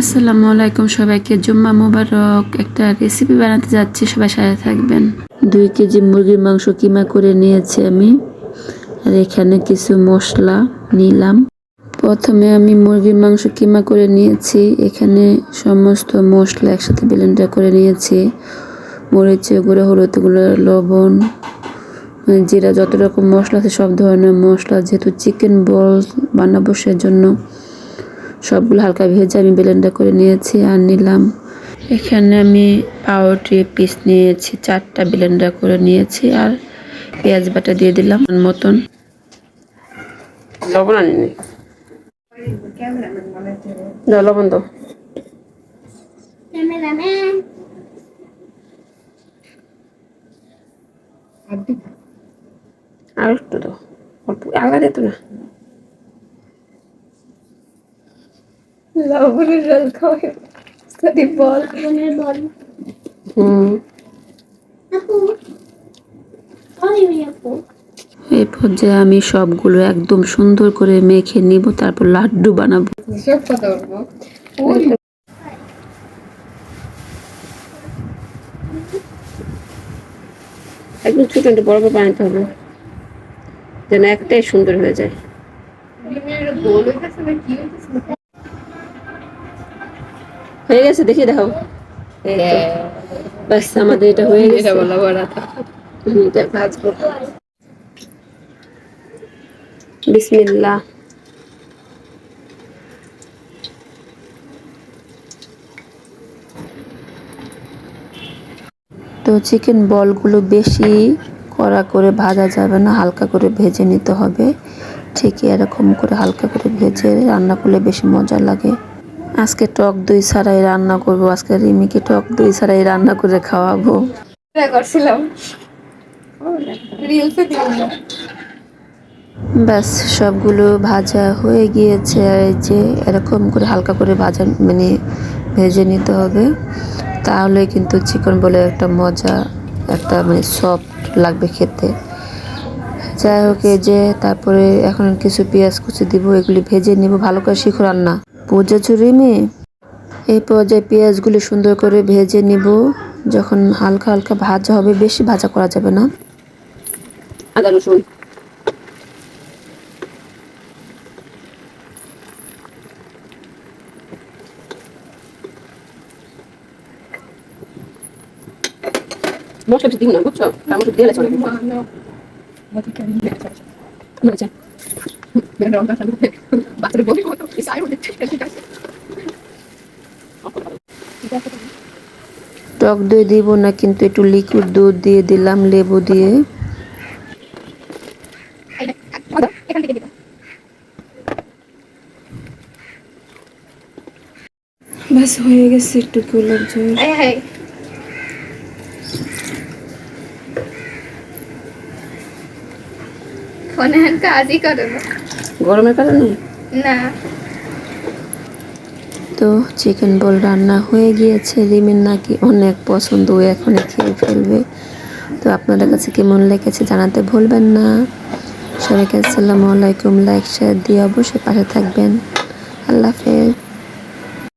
আসসালামু আলাইকুম সবাইকে। জুম্মা মোবারক একটা রেসিপি বানাতে যাচ্ছি, সবাই সাথে থাকবেন। দুই কেজি মুরগির মাংস কিমা করে নিয়েছি আমি। আর এখানে কিছু মশলা নিলাম। প্রথমে আমি মুরগির মাংস কিমা করে নিয়েছি। এখানে সমস্ত মশলা একসাথে ব্লেন্ডার করে নিয়েছি। মরিচে গুঁড়ো, হলুদ গুঁড়ো, লবণ, জিরা, যত রকম মশলা আছে সব ধরনের মশলা। যেহেতু চিকেন বল বানাবো সেজন্য সবগুলো হালকা ভেজে আমি ব্লেন্ডার করে নিয়েছি আর নিলাম। এখানে আমি পাউরুটি পিস নিয়েছি, চারটা ব্লেন্ডার করে নিয়েছি আর পেঁয়াজ বাটা দিয়ে দিলাম মতন। লবণ আনিনি লবণ আর একটু দাও। অল্প আলাদা দিত না। লবণের জল খাওয়াই সরি বল। লবণের বল। হুম। আপু অলিভি আপু। এই পর্যায়ে আমি সবগুলো একদম সুন্দর করে মেখে নিব তারপর লাড্ডু বানাবো। সব কথা বলব। একদম ছোট একটু বড় বানাতে হবে যেন একটাই সুন্দর হয়ে যায়। হয়ে গেছে দেখি দেখাও। তো। ব্যাস আমাদের এটা হয়ে গেছে। বলা এটা। ভাজবো। বিসমিল্লাহ। তো চিকেন বলগুলো বেশি কড়া করে ভাজা যাবে না হালকা করে ভেজে নিতে হবে। ঠিক এরকম করে হালকা করে ভেজে রান্না করলে বেশি মজা লাগে। আজকে টক দই ছাড়াই রান্না করব আজকে রিমিকে টক দই ছাড়াই রান্না করে খাওয়াবো। করছিলাম। ব্যাস সবগুলো ভাজা হয়ে গিয়েছে আর এই যে এরকম করে হালকা করে ভাজা মানে ভেজে নিতে হবে। তাহলে কিন্তু চিকেন বলে একটা মজা একটা মানে সফট লাগবে খেতে। যাই হোক যে তারপরে এখন কিছু পেঁয়াজ কুচি দিব এগুলি ভেজে নিব ভালো করে শিখো রান্না। বুঝেছ রিমি এই পর্যায়ে পেঁয়াজগুলি সুন্দর করে ভেজে নিব। যখন হালকা হালকা ভাজা হবে বেশি ভাজা করা যাবে না। আদা রসুন। মশলা বেশি দিব না বুঝছ? কারণ মশলা দিয়ে লাগছে অনেক মজা টক দই দিব না কিন্তু একটু লিকুইড দুধ দিয়ে দিলাম লেবু দিয়ে। বাস হয়ে গেছে একটু গোলাপ জল। ফোনে কাজই করো গরমের কারণে না। তো চিকেন বল রান্না হয়ে গিয়েছে। রিমের নাকি অনেক পছন্দ, ও এখন খেয়ে ফেলবে। তো আপনাদের কাছে কেমন লেগেছে জানাতে ভুলবেন না। সবাইকে আসসালামু আলাইকুম। লাইক শেয়ার দিয়ে অবশ্যই পাশে থাকবেন। আল্লাহ হাফেজ।